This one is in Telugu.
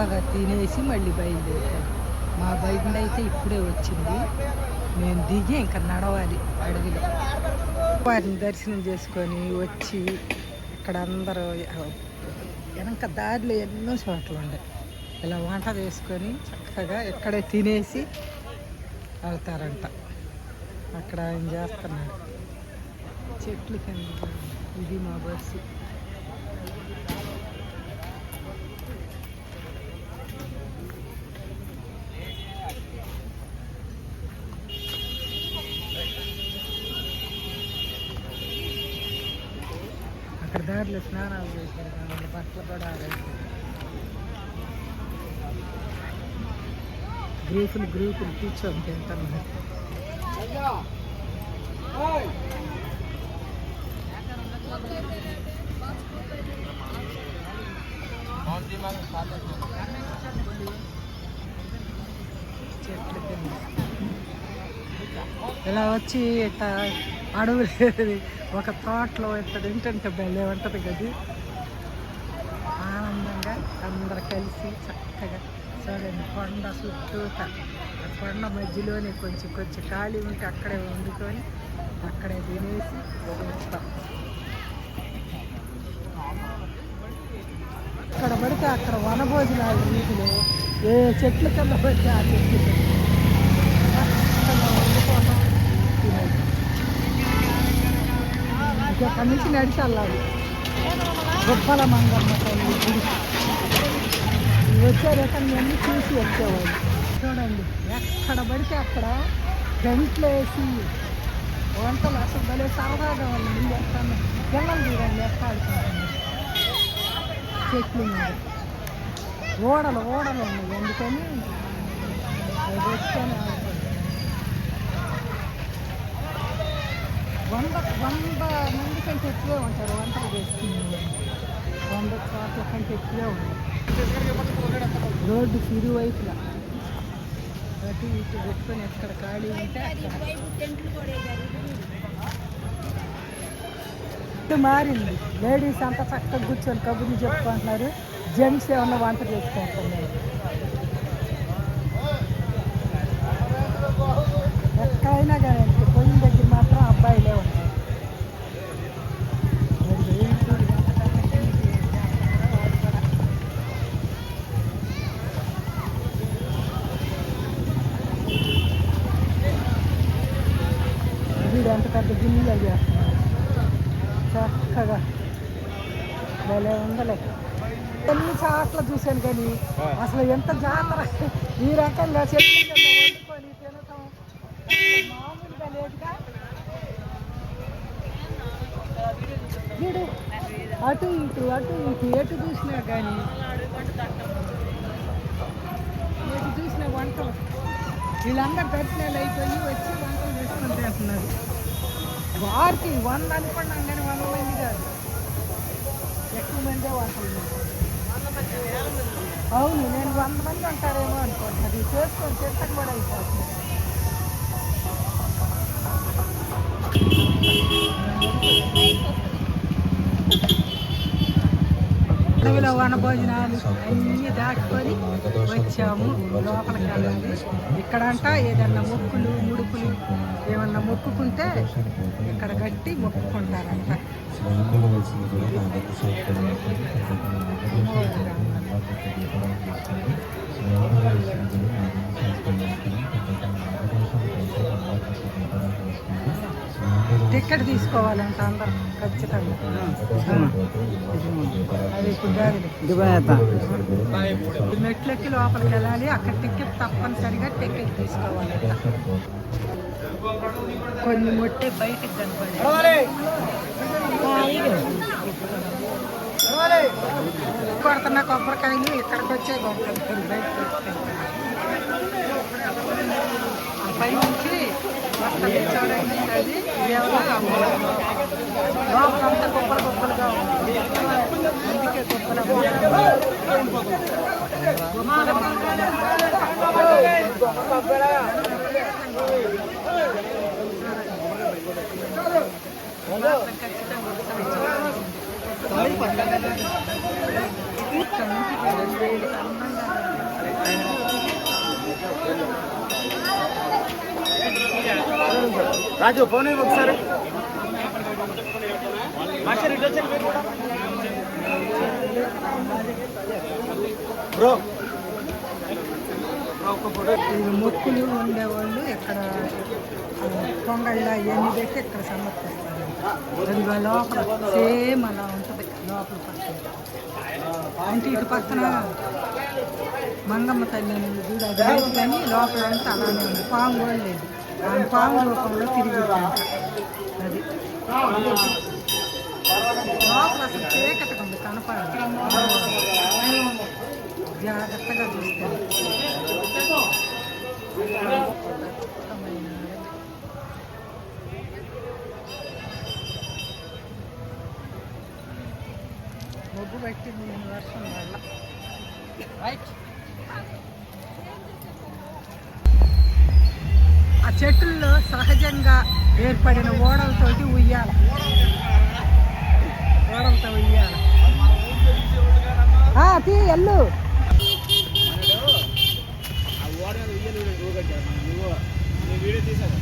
చక్కగా తినేసి మళ్ళీ బయలుదేరాం మా బైక్ అయితే ఇప్పుడే వచ్చింది. మేము దిగి ఇంకా నడవాలి అడవిలో. వారిని దర్శనం చేసుకొని వచ్చి ఇక్కడ అందరూ వెనక దారిలో ఎన్నో చోట్ల ఉండే. ఇలా వంట చేసుకొని చక్కగా ఇక్కడే తినేసి వెళ్తారంట. అక్కడ ఆయన చేస్తున్నాడు చెట్లు కింద ఇది మా బస్సు. అక్కడ దారిలో స్నానాలు చేశారు వాళ్ళ బట్టలు కూడా ఆరేసారు గ్రూపులు గ్రూపులు కూర్చొని తింటున్నారు చెట్లు కింద. ఇలా వచ్చి ఇట్లా అడవులు ఒక తోటలో ఇట్లా ఏంటంటే భలే ఉంటుంది కదా ఆనందంగా అందరు కలిసి చక్కగా చూడండి కొండ చుట్టూత ఆ కొండ మధ్యలోనే కొంచెం కొంచెం ఖాళీ ఉంటే అక్కడే వండుకొని అక్కడే తినేసి వస్తాం. అక్కడ పడితే అక్కడ వనభోజనాలు వీటిలో ఏ చెట్ల కింద పడితే ఆ చెట్లు వండుకోవడం, తినేది. ఇక అక్కడి నుంచి నడిచి వెళ్ళాలి. గొప్పల మంగమ్మ తల్లి గుడి. వచ్చే రకంగా అన్ని చూసి వచ్చేవాళ్ళు. చూడండి ఎక్కడ పడితే అక్కడ గంటలు వేసి వంటలు అసలు భలే సరదాగా వాళ్ళు ముందు ఎక్కడ పిల్లలు చూడండి ఎక్కడ చెట్లు ఓడలు ఓడలు ఉన్నాయి. అందుకని అవి పెట్టుకొని ఆడుకుంటారు వంద మంది కంటే ఎక్కువే ఉంటారు వంటలు చేసుకునే వంద చోట్ల కంటే ఎక్కువే ఉంటారు. రోడ్డు ఇరువైపులా. అటు ఇటు పెట్టుకొని ఎక్కడ ఖాళీ ఉంటే ఇటు మారింది. లేడీస్ అంతా చక్కగా కూర్చొని కబుర్లు చెప్పుకుంటున్నారు. జెంట్స్ ఏమన్నా వంట చేసుకుంటున్నారు ఎక్కడైనా కానీ అంతే, పొయ్యి దగ్గర మాత్రం అబ్బాయిలే ఉంటారు మరి ఏంటి వంటకాలకి ఏం చేస్తారో వాళ్ళు కూడా ఎంత పెద్ద గిన్నెలు అవి చేస్తున్నారు చక్కగా భలే ఉండలే ఎన్ని చాట్ల చూశాను కానీ అసలు ఎంత జాతర ఈ రకంగా చెట్ల కింద వండుకొని తినటం అసలు మామూలుగా లేదుగా వీడు అటు ఇటు అటు ఇటు ఎటు చూసినా కానీ ఎటు చూసిన వంటలు వీళ్ళందరూ దర్శనాలు అయిపోయి వచ్చి వంటలు చేసుకొని తింటున్నారు వారికి వంద అనుకున్నాం కానీ వంద మంది కాదు. ఎక్కువ మందే వంటలు అవును నేను వంద మంది ఉంటారేమో అనుకోండి. అది చేసుకొని చేస్తాను కూడా అయిపోతుంది. Thank you. అడవిలో వన భోజనాలు అన్నీ దాటుకొని వచ్చాము. లోపలికి వెళ్ళాలి. ఇక్కడంట ఏదన్నా మొక్కులు ముడుపులు ఏమన్నా మొక్కుకుంటే ఇక్కడ కట్టి మొక్కుకుంటారంట. టికెట్ తీసుకోవాలంట అందరూ ఖచ్చితంగా. అది ఇప్పుడు కాదులే. మెట్లెక్కి లోపలికి వెళ్ళాలి అక్కడ టికెట్ తప్పనిసరిగా టికెట్ తీసుకోవాలంట కొన్ని మొట్టే బయటకు కనపడి కొడుతున్న కొబ్బరికాయలు ఇక్కడికి వచ్చే కొబ్బరికాయలు బయటకు వచ్చాయి పై నుంచి వస్తుంది చూడండి అది దేవుళ్ళకి అమ్మాలి లోపల అంతా కుప్పలు కుప్పలుగా ఉంది అందుకే కుప్పలు ఖచ్చితంగా ఇక్కడ నుంచి వేడి అందంగా రాజు ఫోన్ ఒకసారి. బ్రో. మొక్కులు ఉండేవాళ్ళు ఇక్కడ పొంగళ్ళ ఇవన్నీ పెట్టి ఇక్కడ సమర్పిస్తారు లోపల సేమ్ అలా ఉంటుంది. అంటే ఇటు పక్కన మంగమ్మ తల్లి అనేది కానీ లోపల అంతా అలానే ఉంది. పాము కూడా లేదు. ఆ పాము రూపంలో తిరిగి అది. లోపల అసలు చీకటిగా ఉంది కనపడదు. జాగ్రత్తగా చూస్తారు మొగ్గు పెట్టింది నేను వర్షం వల్ల ఆ చెట్టుల్లో సహజంగా ఏర్పడిన ఓడలతోటి ఉయ్యాల. ఓడలతో ఉయ్యాల. ఆ, తీ ఎల్లు. ఆ ఓడ మీద నువ్వు నేను వీడియో తీసాను